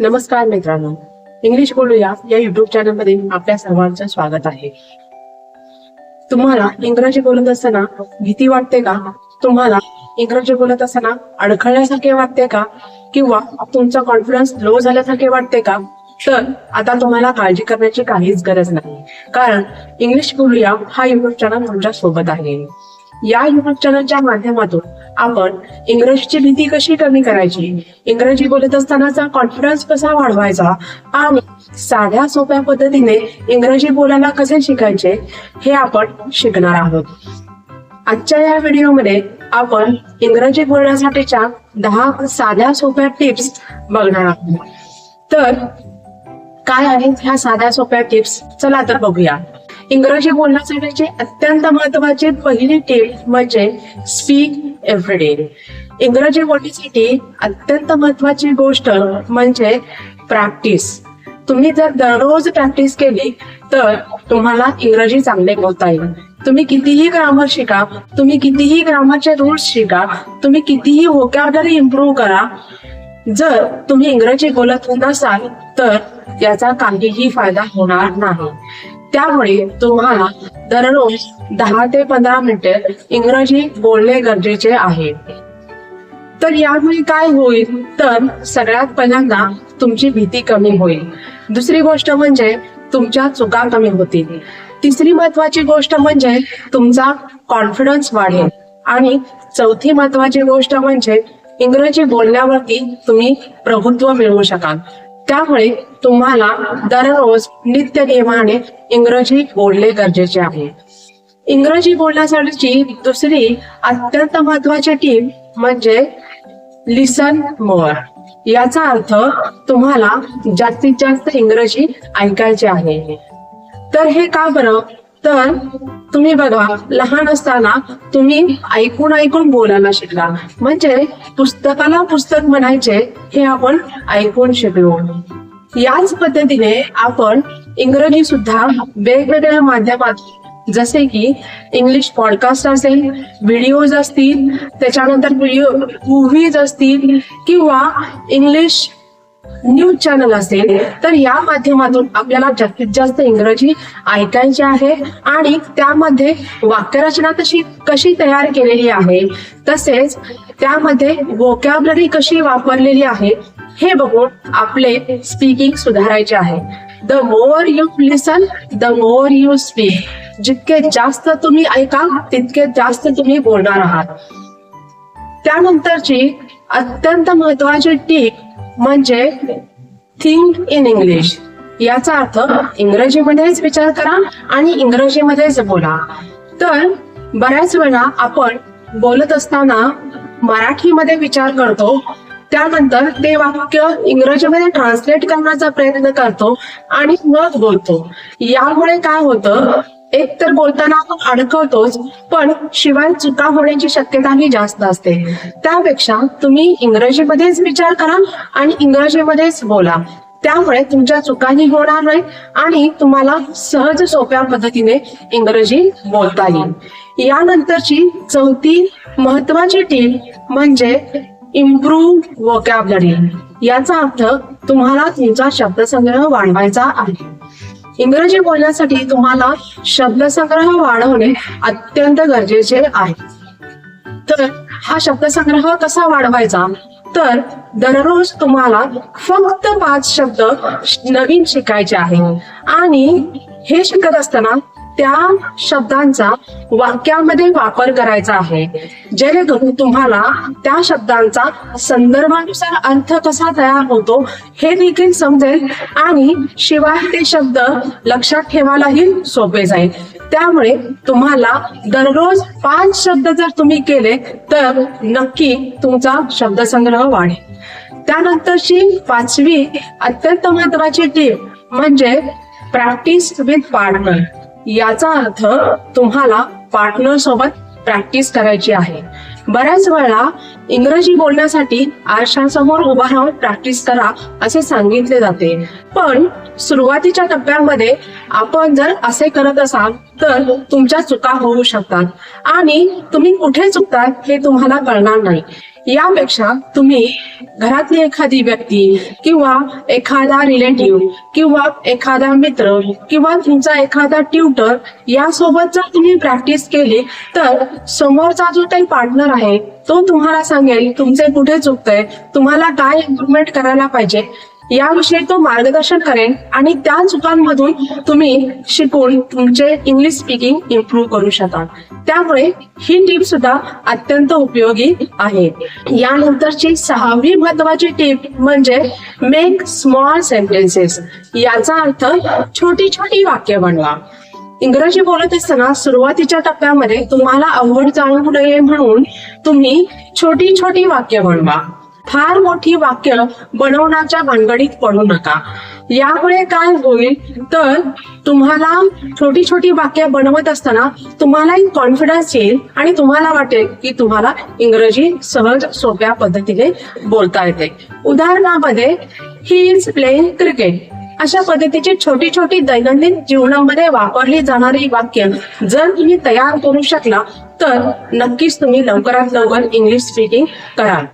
नमस्कार मित्रांनो. इंग्लिश बोलूया. या युट्यूब चॅनलमध्ये आपल्या सर्वांचं स्वागत आहे. तुम्हाला इंग्रजी बोलत असताना भीती वाटते का? तुम्हाला इंग्रजी बोलत असताना अडखळल्यासारखे वाटते का? किंवा तुमचा कॉन्फिडन्स लो झाल्यासारखे वाटते का? तर आता तुम्हाला काळजी करण्याची काहीच गरज नाही. कारण इंग्लिश बोलूया हा युट्यूब चॅनल तुमच्यासोबत आहे. या युट्यूब चॅनलच्या माध्यमातून आपण इंग्रजीची भीती कशी कमी करायची? इंग्रजी बोलत असतानाचा कॉन्फिडन्स कसा वाढवायचा? आणि साध्या सोप्या पद्धतीने इंग्रजी बोलायला कसे शिकायचे? हे आपण शिकणार आहोत. आजच्या या व्हिडिओमध्ये आपण इंग्रजी बोलण्यासाठीच्या दहा साध्या सोप्या टिप्स बघणार आहोत. तर काय आहेत ह्या साध्या सोप्या टिप्स चला तर बघूया. इंग्रजी बोलण्यासाठीची म्हणजे अत्यंत महत्त्वाचे पहिली टीप म्हणजे स्पीक एव्हरीडे इंग्रजी बोलण्यासाठी अत्यंत महत्वाची गोष्ट म्हणजे प्रॅक्टिस तुम्ही जर दररोज प्रॅक्टिस केली तर तुम्हाला इंग्रजी चांगले बोलता येईल. तुम्ही कितीही ग्रामर शिका तुम्ही कितीही ग्रामरचे रूल्स शिका तुम्ही कितीही वोकॅबलरी इम्प्रूव्ह करा जर तुम्ही इंग्रजी बोलत नसाल तर याचा काहीही फायदा होणार नाही. त्यामुळे तुम्हाला दररोज दहा ते पंधरा मिनिटे इंग्रजी बोलणे गरजेचे आहे. तर यामुळे काय होईल? तर सगळ्यात पहिल्यांदा तुमची भीती कमी होईल. दुसरी गोष्ट म्हणजे तुमच्या चुका कमी होतील. तिसरी महत्वाची गोष्ट म्हणजे तुमचा कॉन्फिडन्स वाढेल. आणि चौथी महत्वाची गोष्ट म्हणजे इंग्रजी बोलण्यावरती तुम्ही प्रभुत्व मिळवू शकाल. त्यामुळे तुम्हाला दररोज नित्य नियमाने इंग्रजी बोलणे गरजेचे आहे. इंग्रजी बोलण्यासाठीची दुसरी अत्यंत महत्वाची टीप म्हणजे लिसन मोअर. याचा अर्थ तुम्हाला जास्तीत जास्त इंग्रजी ऐकायचे आहे. तर हे का बरं? तर तुम्ही बघा लहान असताना तुम्ही ऐकून ऐकून बोलायला शिकला. म्हणजे पुस्तकाला पुस्तक म्हणायचे हे आपण ऐकून शिकलो. याच पद्धतीने आपण इंग्रजी सुद्धा वेगवेगळ्या माध्यमात जसे की इंग्लिश पॉडकास्ट असेल व्हिडिओज असतील त्याच्यानंतर व्हिडिओ मूव्हीज असतील किंवा इंग्लिश न्यूज चॅनल असेल तर या माध्यमातून आपल्याला जास्तीत जास्त इंग्रजी ऐकायची आहे आणि त्यामध्ये वाक्यरचना तशी कशी तयार केलेली आहे तसेच त्यामध्ये वोकॅबलरी कशी वापरलेली आहे हे बघून आपले स्पीकिंग सुधारायचे आहे. The more you listen the more you speak जितके जास्त तुम्ही ऐका तितके जास्त तुम्ही बोलणार आहात. त्यानंतरची अत्यंत महत्वाची टीप म्हणजे थिंक इन इंग्लिश याचा अर्थ इंग्रजीमध्येच विचार करा आणि इंग्रजीमध्येच बोला. तर बऱ्याच वेळा आपण बोलत असताना मराठीमध्ये विचार करतो त्यानंतर ते वाक्य इंग्रजीमध्ये ट्रान्सलेट करण्याचा प्रयत्न करतो आणि मग बोलतो. यामुळे काय होतं? एक तर बोलताना आपण अडकवतोच पण शिवाय चुका होण्याची शक्यताही जास्त असते. त्यापेक्षा तुम्ही इंग्रजीमध्येच विचार करा आणि इंग्रजीमध्येच बोला. त्यामुळे तुमच्या चुकाही होणार नाही आणि तुम्हाला सहज सोप्या पद्धतीने इंग्रजी बोलता येईल. यानंतरची चौथी महत्वाची टीप म्हणजे इम्प्रूव्ह वोकॅबलरी याचा अर्थ तुम्हाला तुमचा शब्दसंग्रह वाढवायचा आहे. इंग्रजी बोलण्यासाठी तुम्हाला शब्दसंग्रह वाढवणे अत्यंत गरजेचे आहे. तर हा शब्दसंग्रह कसा वाढवायचा? तर दररोज तुम्हाला फक्त पाच शब्द नवीन शिकायचे आहे आणि हे शिकत असताना त्या शब्दांचा वाक्यामध्ये वापर करायचा आहे. जेणेकरून तुम्हाला त्या शब्दांचा संदर्भानुसार अर्थ कसा तयार होतो हे देखील समजेल आणि शिवाय ते शब्द लक्षात ठेवायलाही सोपे जाईल. त्यामुळे तुम्हाला दररोज पाच शब्द जर तुम्ही केले तर नक्की तुमचा शब्दसंग्रह वाढेल. त्यानंतरची पाचवी अत्यंत महत्वाची टीप म्हणजे प्रॅक्टिस विथ पार्टनर याचा अर्थ तुम्हाला पार्टनर सोबत प्रॅक्टिस करायची आहे. बऱ्याच वेळा इंग्रजी बोलण्यासाठी आरशासमोर उभा राहून प्रॅक्टिस करा असे सांगितले जाते. पण सुरुवातीच्या टप्प्यामध्ये आपण जर असे करत असाल तर तुमच्या चुका होऊ शकतात आणि तुम्ही कुठे चुकतात हे तुम्हाला कळणार नाही. यापेक्षा तुम्ही घरातली एखादी व्यक्ती किंवा एखादा रिलेटिव्ह किंवा एखादा मित्र किंवा तुमचा एखादा ट्युटर यासोबत जर तुम्ही प्रॅक्टिस केली तर समोरचा जो काही पार्टनर आहे तो तुम्हाला सांगेल तुमचे कुठे चुकतंय तुम्हाला काय इम्प्रुव्हमेंट करायला पाहिजे. याविषयी तो मार्गदर्शन करेन आणि त्या चुकांमधून तुम्ही शिकून तुमचे इंग्लिश स्पीकिंग इम्प्रूव्ह करू शकाल. त्यामुळे ही टीप सुद्धा अत्यंत उपयोगी आहे. यानंतरची सहावी महत्वाची टीप म्हणजे मेक स्मॉल सेंटेन्सेस याचा अर्थ छोटी छोटी वाक्य बनवा. इंग्रजी बोलत असताना सुरुवातीच्या टप्प्यामध्ये तुम्हाला अवघड जाणवू नये म्हणून तुम्ही छोटी छोटी वाक्य बनवा. फार मोठी वाक्य बनवण्याच्या भानगडीत पडू नका. यामुळे काय होईल? तर तुम्हाला छोटी छोटी वाक्य बनवत असताना तुम्हाला एक कॉन्फिडन्स येईल आणि तुम्हाला वाटेल की तुम्हाला इंग्रजी सहज सोप्या पद्धतीने बोलता येते. उदाहरणामध्ये ही इज प्लेइंग क्रिकेट अशा पद्धतीची छोटी छोटी दैनंदिन जीवनामध्ये वापरली जाणारी वाक्य जर तुम्ही तयार करू शकला तर नक्कीच तुम्ही लवकरात लवकर इंग्लिश स्पीकिंग कराल.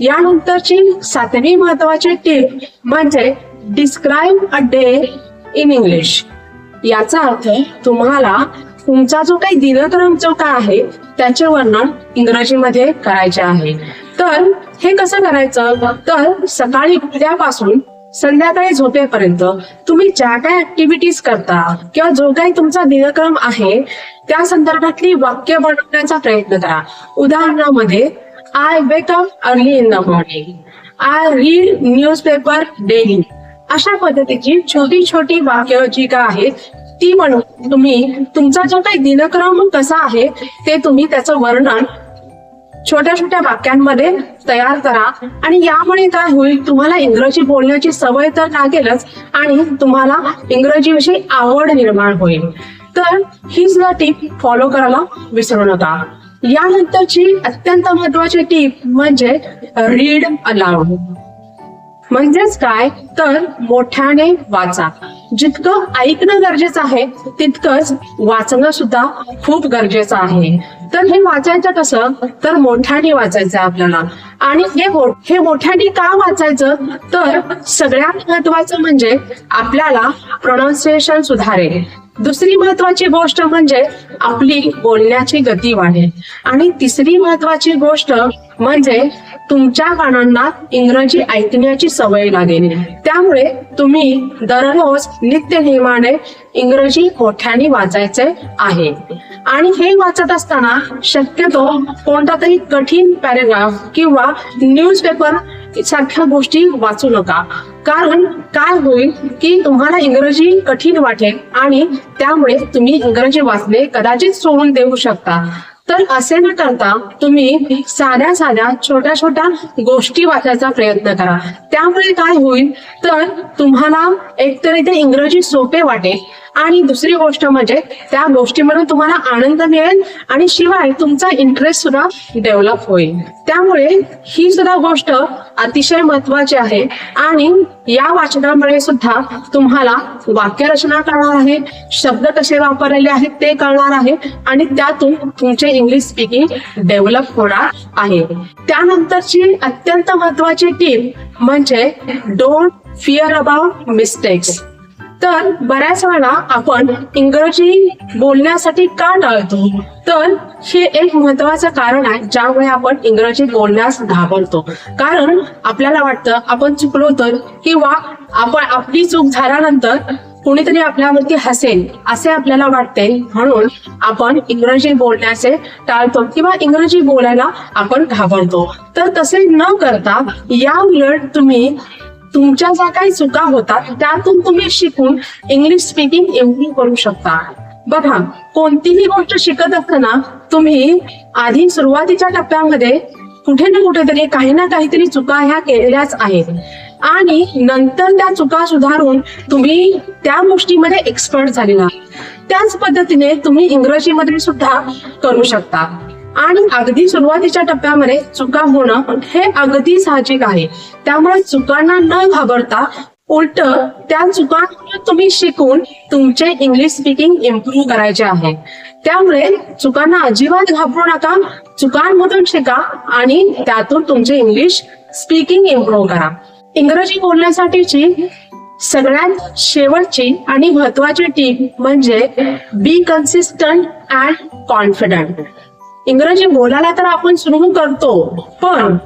यानंतरची सातवी महत्वाची टीप म्हणजे describe a day in English याचा अर्थ तुम्हाला तुमचा जो काही दिनक्रम जो काय आहे त्याचे वर्णन इंग्रजीमध्ये करायचे आहे. तर हे कसं करायचं? तर सकाळी उठल्यापासून संध्याकाळी झोपेपर्यंत तुम्ही ज्या काय ऍक्टिव्हिटीज करता किंवा जो काही तुमचा दिनक्रम आहे त्या संदर्भातली वाक्य बनवण्याचा प्रयत्न करा. उदाहरणामध्ये I wake up early in the morning I read newspaper daily अशा पद्धतीची छोटी छोटी वाक्य जी काय आहेत ती म्हणून तुम्ही तुमचा जो काही दिनक्रम कसा आहे ते तुम्ही त्याचं वर्णन छोट्या छोट्या वाक्यांमध्ये तयार करा. आणि यामुळे काय होईल तुम्हाला इंग्रजी बोलण्याची सवय तर लागेलच आणि तुम्हाला इंग्रजीविषयी आवड निर्माण होईल. तर हीच सुद्धा टीप फॉलो करायला विसरू नका. यानंतरची अत्यंत महत्वाची टीप म्हणजे रीड अलाउड म्हणजेच काय? तर मोठ्याने वाचा. जितकं ऐकणं गरजेचं आहे तितकंच वाचणं सुद्धा खूप गरजेचं आहे. तर हे वाचायचं कसं? तर मोठ्याने वाचायचं आपल्याला. आणि हे मो- हे मोठ्याने का वाचायचं? तर सगळ्यात महत्वाचं म्हणजे आपल्याला प्रोनाऊन्सिएशन सुधारेल. दुसरी महत्वाची गोष्ट म्हणजे आपली बोलण्याची गती वाढेल. आणि तिसरी महत्वाची गोष्ट म्हणजे तुमच्या कानांना इंग्रजी ऐकण्याची सवय लागेल. त्यामुळे तुम्ही दररोज नित्य नियमाने इंग्रजी मोठ्याने वाचायचे आहे? आणि हे वाचत असताना शक्यतो कोणता तरी कठीण पॅरेग्राफ किंवा न्यूजपेपर सारख्या गोष्टी वाचू नका. कारण काय होईल की तुम्हाला इंग्रजी कठीण वाटेल आणि त्यामुळे तुम्ही इंग्रजी वाचणे कदाचित सोडून देऊ शकता. तर असे न करता तुम्ही साध्या साध्या छोट्या छोट्या गोष्टी वाचायचा प्रयत्न करा. त्यामुळे काय होईल? तर तुम्हाला एकतरी ते इंग्रजी सोपे वाटेल. आणि दुसरी गोष्ट म्हणजे त्या गोष्टीमधून तुम्हाला आनंद मिळेल आणि शिवाय तुमचा इंटरेस्ट सुद्धा डेव्हलप होईल. त्यामुळे ही सुद्धा गोष्ट अतिशय महत्वाची आहे आणि या वाचनामुळे सुद्धा तुम्हाला वाक्यरचना कळणार आहे शब्द कसे वापरलेले आहेत ते कळणार आहे आणि त्यातून तुमचे इंग्लिश स्पीकिंग डेव्हलप होणार आहे. त्यानंतरची अत्यंत महत्वाची टीप म्हणजे डोंट फिअर अबाउट मिस्टेक्स तर बऱ्याच वेळा आपण इंग्रजी बोलण्यासाठी का टाळतो? तर हे एक महत्वाचं कारण आहे ज्यामुळे आपण इंग्रजी बोलण्यास घाबरतो. कारण आपल्याला वाटतं आपण चुकलो तर किंवा आपण आपली चूक झाल्यानंतर कुणीतरी आपल्यावरती हसेल असे आपल्याला वाटते. म्हणून आपण इंग्रजी बोलण्याचे टाळतो किंवा इंग्रजी बोलायला आपण घाबरतो. तर तसे न करता या उलट तुम्ही तुमच्या ज्या काही चुका होतात त्यातून तुम्ही शिकून इंग्लिश स्पीकिंग इम्प्रूव्ह करू शकता. बघा कोणतीही गोष्ट शिकत असताना तुम्ही आधी सुरुवातीच्या टप्प्यामध्ये कुठे ना कुठेतरी काही ना काहीतरी चुका ह्या केल्याच आहेत. आणि नंतर त्या चुका सुधारून तुम्ही त्या गोष्टीमध्ये एक्सपर्ट झालेला. त्याच पद्धतीने तुम्ही इंग्रजीमध्ये सुद्धा करू शकता. आणि अगदी सुरुवातीच्या टप्प्यामध्ये चुका होणं हे अगदी साहजिक आहे. त्यामुळे चुकांना न घाबरता उलट त्या चुकांना तुम्ही शिकून तुमचे इंग्लिश स्पीकिंग इम्प्रूव्ह करायचे आहे. त्यामुळे चुकांना अजिबात घाबरू नका चुकांमधून शिका आणि त्यातून तुमचे इंग्लिश स्पीकिंग इम्प्रूव्ह करा. इंग्रजी बोलण्यासाठीची सगळ्यात शेवटची आणि महत्वाची टीप म्हणजे बी कन्सिस्टंट अँड कॉन्फिडंट इंग्रजी बोलायला तर आपण सुरू करतो पण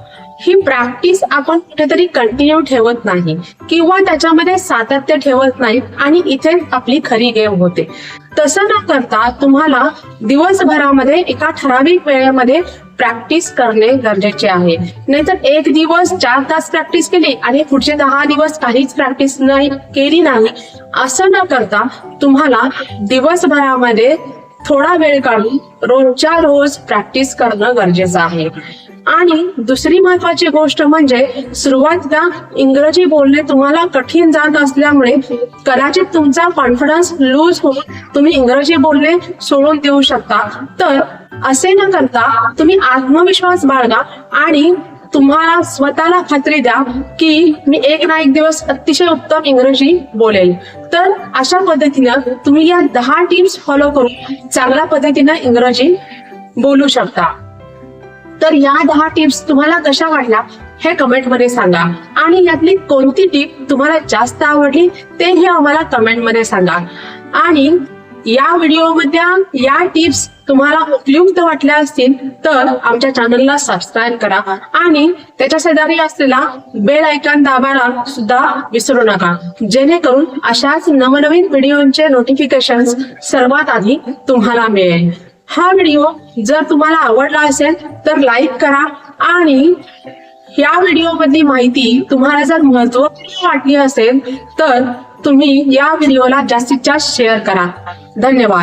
ही प्रॅक्टिस आपण कुठेतरी कंटिन्यू ठेवत नाही किंवा त्याच्यामध्ये सातत्य ठेवत नाही आणि इथे आपली खरी गेम होते. तसं न करता तुम्हाला दिवसभरामध्ये एका ठराविक वेळेमध्ये प्रॅक्टिस करणे गरजेचे आहे. नाहीतर एक दिवस चार तास प्रॅक्टिस केली आणि पुढचे दहा दिवस काहीच प्रॅक्टिस नाही केली नाही. असं न करता तुम्हाला दिवसभरामध्ये थोडा वेळ काढून रोजच्या रोज प्रॅक्टिस करणं गरजेचं आहे. आणि दुसरी महत्वाची गोष्ट म्हणजे सुरुवातीला इंग्रजी बोलणे तुम्हाला कठीण जात असल्यामुळे कदाचित तुमचा कॉन्फिडन्स लूज होऊन तुम्ही इंग्रजी बोलणे सोडून देऊ शकता. तर असे न करता तुम्ही आत्मविश्वास बाळगा आणि तुम्हाला स्वतःला खात्री द्या की मी एक ना एक दिवस अतिशय उत्तम इंग्रजी बोलेल. तर अशा पद्धतीनं तुम्ही या दहा टिप्स फॉलो करून चांगल्या पद्धतीनं इंग्रजी बोलू शकता. तर या दहा टिप्स तुम्हाला कशा वाटल्या हे कमेंटमध्ये सांगा. आणि यातली कोणती टीप तुम्हाला जास्त आवडली तेही आम्हाला कमेंटमध्ये सांगा. आणि या व्हिडिओमध्ये या टिप्स तुम्हाला उपयुक्त वाटल्या असतील तर आमच्या चॅनलला सबस्क्राईब करा आणि त्याच्या शेजारी असलेला बेल आयकॉन दाबायला सुद्धा विसरू नका. जेणेकरून अशाच नवनवीन व्हिडिओचे नोटिफिकेशन सर्वात आधी तुम्हाला मिळेल. हा व्हिडिओ जर तुम्हाला आवडला असेल तर लाईक करा आणि या व्हिडिओमधली माहिती तुम्हाला जर महत्त्वपूर्ण वाटली असेल तर तुम्ही या व्हिडिओला जास्तीत जास्त शेअर करा. धन्यवाद.